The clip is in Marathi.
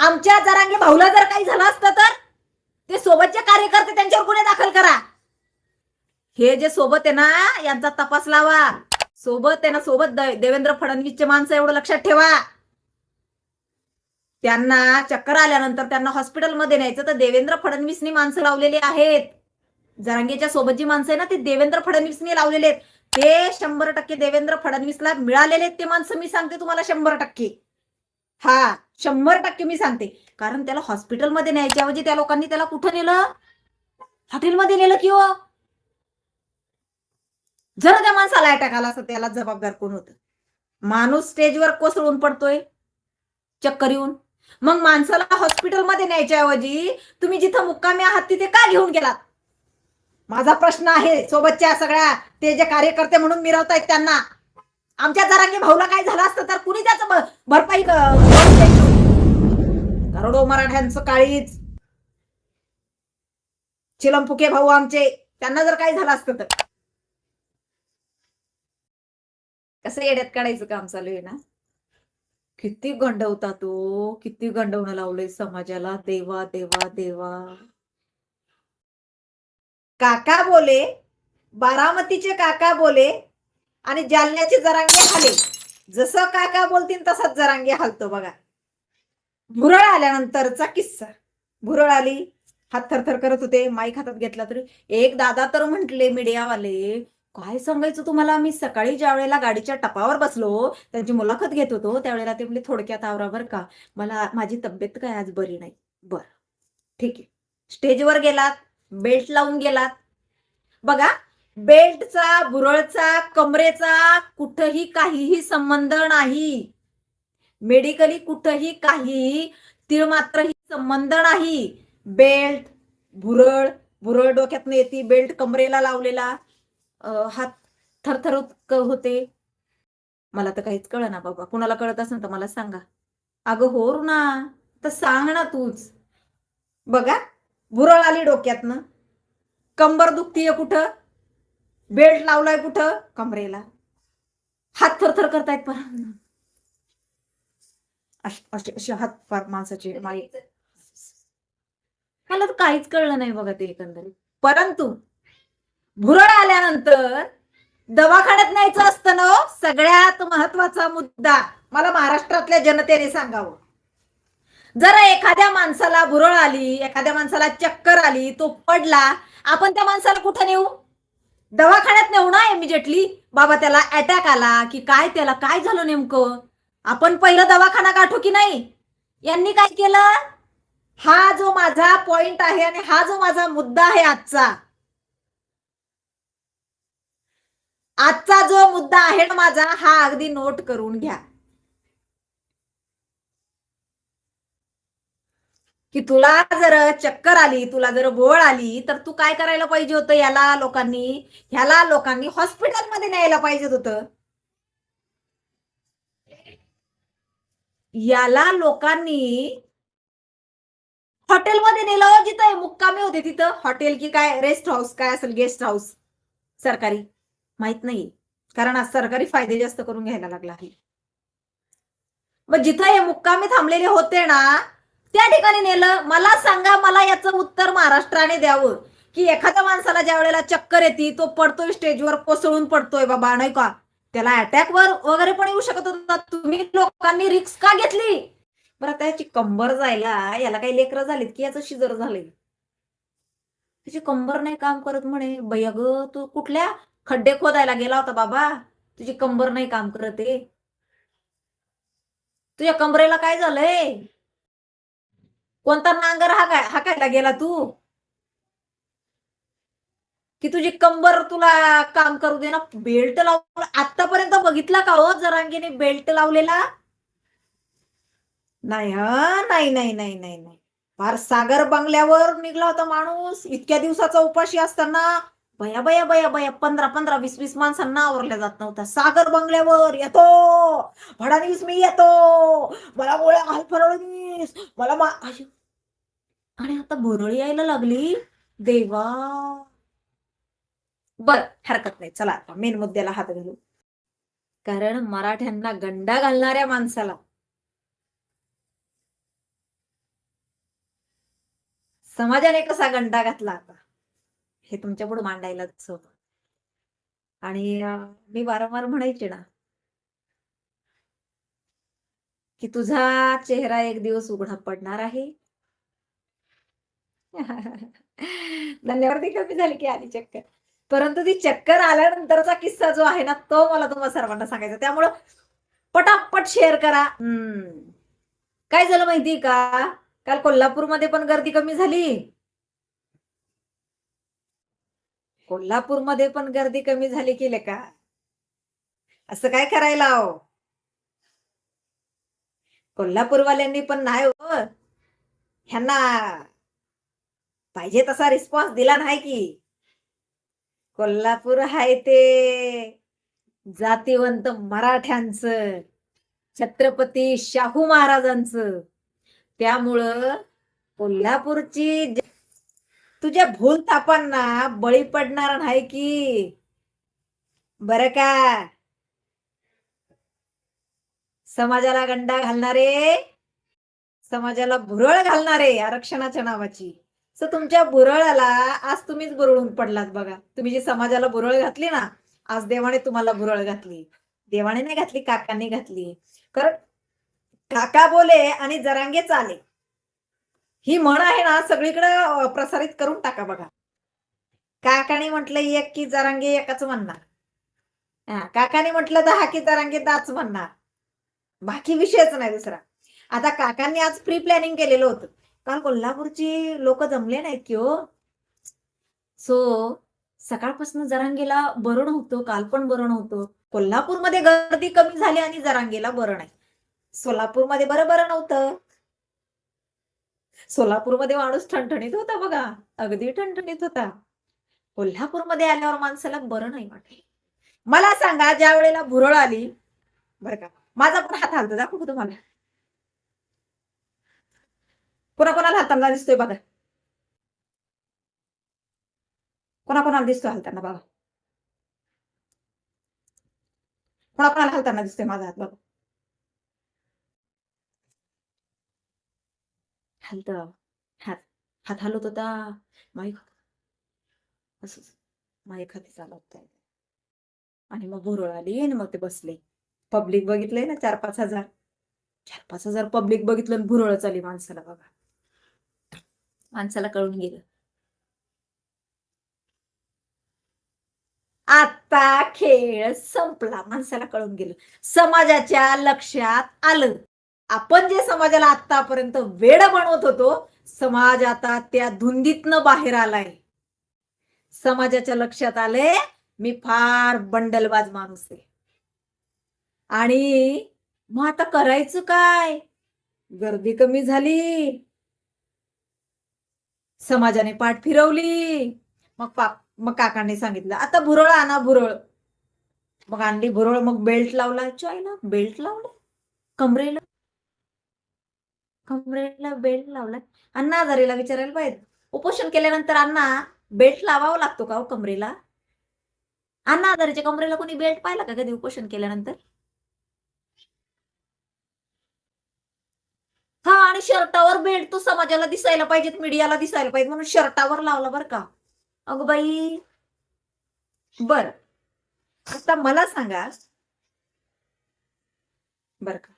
आमच्या जरांगे भाऊला जर काही झालं असतं तर? ते सोबतचे कार्यकर्ते त्यांच्यावर गुन्हे दाखल करा. हे जे सोबत आहे ना यांचा तपास लावा. सोबत आहे ना सोबत देवेंद्र फडणवीसचे माणसं एवढं लक्षात ठेवा. त्यांना चक्कर आल्यानंतर त्यांना हॉस्पिटलमध्ये न्यायचं तर देवेंद्र फडणवीसनी माणसं लावलेली आहेत. जरांगेच्या सोबत जी माणसं आहे ना ते देवेंद्र फडणवीसनी लावलेले आहेत. ते शंभर टक्के देवेंद्र फडणवीसला मिळालेले आहेत ते माणसं मी सांगते तुम्हाला शंभर टक्के. हा. शंभर टक्के मी सांगते. कारण त्याला हॉस्पिटलमध्ये न्यायच्या ऐवजी त्या लोकांनी त्याला कुठं नेलं? हॉटेलमध्ये नेलं की हो. जर त्या माणसाला अटॅक आला असं त्याला जबाबदार कोण होतं? माणूस स्टेजवर कोसळून पडतोय चक्कर येऊन. मग माणसाला हॉस्पिटलमध्ये न्यायच्या ऐवजी तुम्ही जिथं मुक्कामी आहात तिथे का घेऊन गेलात? माझा प्रश्न आहे सोबतच्या सगळ्या ते जे कार्यकर्ते म्हणून मिरवतायत त्यांना. आमच्या जरांगी भाऊला काय झालं असतं तर कुणी त्याचं भरपाई क- मराठ्यांचं काळीच चिलमपुके भाऊ आमचे त्यांना जर काय झालं असतं तर. कसं येड्यात काढायचं काम चालू आहे ना? किती गंडवता तो किती गंडवणं लावलंय समाजाला. देवा देवा देवा. काका बोले बारामतीचे काका बोले आणि जालन्याचे जरांगे हाले जसं काका बोलतील तसाच जरांगे हालतो बघा. भुरळ आल्यानंतरचा किस्सा. भुरळ आली हात थरथर करत होते माईक हातात घेतला तरी. एक दादा तर म्हंटले मीडियावाले काय सांगायचं तुम्हाला? मी सकाळी ज्या वेळेला गाडीच्या टपावर बसलो त्यांची मुलाखत घेत होतो त्यावेळेला ते म्हणजे थोडक्यात आवरावर का. मला माझी तब्येत काय आज बरी नाही. बर. ठीक आहे. स्टेजवर गेलात बेल्ट लावून गेलात. बघा बेल्टचा भुरळचा कमरेचा कुठंही काहीही संबंध नाही. मेडिकली कुठंही काही तीळ मात्रही संबंध नाही. बेल्ट भुरळ भुरळ डोक्यातनं येते बेल्ट कमरेला लावलेला हात थरथर होते. मला तर काहीच कळ ना बाबा. कुणाला कळत असेल तर मला सांगा. अगं हो ना तर सांग ना तूच. बघा भुरळ आली डोक्यातनं. कंबर दुखतीये कुठं? बेल्ट लावलाय कुठं? कमरेला. हात थरथर करतायत पण असे असे हात पार माणसाचे मला तर काहीच कळलं नाही बघा ते एकंदरीत. परंतु भुरळ आल्यानंतर दवाखान्यात न्यायचं असतं ना हो, सगळ्यात महत्त्वाचा मुद्दा मला महाराष्ट्रातल्या जनतेने सांगावं. जर एखाद्या माणसाला भुरळ आली एखाद्या माणसाला चक्कर आली तो पडला आपण त्या माणसाला कुठं नेऊ? दवाखान्यात नेऊ ना इमिजिएटली बाबा त्याला अटॅक आला की काय त्याला काय झालं नेमकं? आपण पहिलं दवाखाना गाठू की नाही? यांनी काय केलं? हा जो माझा पॉइंट आहे आणि हा जो माझा मुद्दा आहे आजचा. आजचा जो मुद्दा आहे ना माझा हा अगदी नोट करून घ्या. की तुला जर चक्कर आली तुला जर बोळ आली तर तू काय करायला पाहिजे होतं याला लोकांनी? ह्याला लोकांनी हॉस्पिटलमध्ये न्यायला पाहिजे होतं. याला लोकांनी हॉटेलमध्ये नेलं जिथं मुक्कामी होते तिथं. हॉटेल की काय? Rest house. काय असेल गेस्ट हाऊस? सरकारी? माहीत नाही कारण आज सरकारी फायदे जास्त करून घ्यायला लागला आहे. मग जिथं हे मुक्कामी थांबलेले होते ना त्या ठिकाणी नेलं. मला सांगा मला याचं उत्तर महाराष्ट्राने द्यावं. की एखाद्या माणसाला ज्या वेळेला चक्कर येते तो पडतोय स्टेजवर कोसळून पडतोय बाबा नाही का? त्याला अटॅक वर वगैरे पण येऊ शकत होता. तुम्ही लोकांनी रिक्स का घेतली? बरं आता याची कंबर जायला याला काही लेकरं झालीत की याचं शिजर झालंय. त्याची कंबर नाही काम करत म्हणे. भैया ग तू कुठल्या खड्डे खोदायला गेला होता बाबा? तुझी कंबर नाही काम करत आहे. तुझ्या कंबरेला काय झालंय? कोणता नांगर हाकाय हाकायला गेला तू? की तुझी कंबर तुला काम करू दे ना. बेल्ट लावून आतापर्यंत बघितला का हो? जरांगीने बेल्ट लावलेला? नाही हा? नाही नाही नाही नाही नाही. फार सागर बंगल्यावर निघला होता माणूस. इतक्या दिवसाचा उपाशी असताना बया बया बया बया पंधरा पंधरा वीस वीस माणसांना आवरल्या जात नव्हता सागर बंगल्यावर येतो. फडणवीस मी येतो. मला गोळ्या घाल फडणवीस. मला मा अशी. आणि आता भुरळी यायला लागली. देवा. बर हरकत नाही. चला आता मेन मुद्द्याला हात घालू. कारण मराठ्यांना गंडा घालणाऱ्या माणसाला समाजाने कसा गंडा घातला आता? हे तुमच्यापुढे मांडायला होत. आणि मी वारंवार म्हणायचे ना की तुझा चेहरा एक दिवस उघडा पडणार आहे. धन्यवाद ती कमी झाली की आली चक्कर. परंतु ती चक्कर आल्यानंतरचा किस्सा जो आहे ना तो मला तुम्हाला सर्वांना सांगायचा त्यामुळं पटापट शेअर करा. हम्म. काय झालं माहिती का? काल कोल्हापूरमध्ये पण गर्दी कमी झाली. कोल्हापूरमध्ये पण गर्दी कमी झाली की का असं काय करायला हो? कोल्हापूरवाल्यांनी पण नाही हो. ह्यांना पाहिजे तसा रिस्पॉन्स दिला नाही की. कोल्हापूर आहे ते. जातीवंत मराठ्यांचं. छत्रपती शाहू महाराजांचं. त्यामुळं कोल्हापूरची तुझ्या भूल तापांना बळी पडणार नाही की. बर का? समाजाला गंडा घालणारे समाजाला भुरळ घालणारे आरक्षणाच्या नावाची. सो तुमच्या बुरळाला आज तुम्हीच बुरळून पडलात बघा. तुम्ही जी समाजाला बुरळ घातली ना आज देवाने तुम्हाला बुरळ घातली. देवाने नाही घातली काकांनी घातली. कारण काका बोले आणि जरांगे चाले. ही म्हण आहे ना सगळीकडे प्रसारित करून टाका बघा. काकाने म्हटलं एक की जरांगे एकच म्हणणार. हा, काकाने म्हटलं दहा की जरांगे दाच म्हणणार. बाकी विषयच नाही दुसरा. आता काकांनी आज प्री प्लॅनिंग केलेलं होतं. काल कोल्हापूरची लोक जमले नाहीत की हो. सो सकाळपासून जरांगेला बरं नव्हतं काल पण बरण होतं कोल्हापूरमध्ये गर्दी कमी झाली आणि जरांगेला बरण नाही. सोलापूरमध्ये बरं बरं नव्हतं. सोलापूरमध्ये माणूस ठणठणीत होता बघा अगदी ठणठणीत होता. कोल्हापूरमध्ये आल्यावर माणसाला बरं नाही वाटलं मला सांगा ज्या वेळेला भुरळ आली बरं का माझा पण हात हालतो दाखवू तुम्हाला? कोणा कोणाला दिसतोय बघा. कोणा कोणाला दिसतोय हालताना बघा. कोणा कोणाला हालताना दिसतोय माझा हात बघा. हलत हात हात हलवत होता. माई असंच. माई खाती चालवत आणि मग भुरळ आली आणि मग ते बसले. पब्लिक बघितलंय ना चार पाच हजार. चार पाच हजार पब्लिक बघितलं भुरळ चाली माणसाला बघा. माणसाला कळून गेलं. आता खेळ संपला माणसाला कळून गेलं. समाजाच्या लक्षात आलं. आपण जे समाजाला आतापर्यंत वेड बनवत होतो समाज आता त्या धुंदीतनं बाहेर आलाय. समाजाच्या लक्षात आले मी फार बंडलबाज माणूस आहे. आणि मग आता करायचं काय? गर्दी कमी झाली. समाजाने पाठ फिरवली. मग पाप मग काकांनी सांगितलं आता भुरळ आणा भुरळ. मग आणली भुरळ मग बेल्ट लावला. आईला बेल्ट लावला? कमरेला? कमरेला बेल्ट लावला? अण्णा आजारीला विचारायला पाहिजे. उपोषण केल्यानंतर अण्णा बेल्ट लावावा लागतो का हो कमरेला? अण्णा आजारीच्या कमरेला कोणी बेल्ट पाहिला का कधी उपोषण केल्यानंतर हा आणि शर्टावर बेल्ट तो समाजाला दिसायला पाहिजेत मीडियाला दिसायला पाहिजे म्हणून शर्टावर लावला बरं का. अगं बाई. बर. आता मला सांगा. बर का.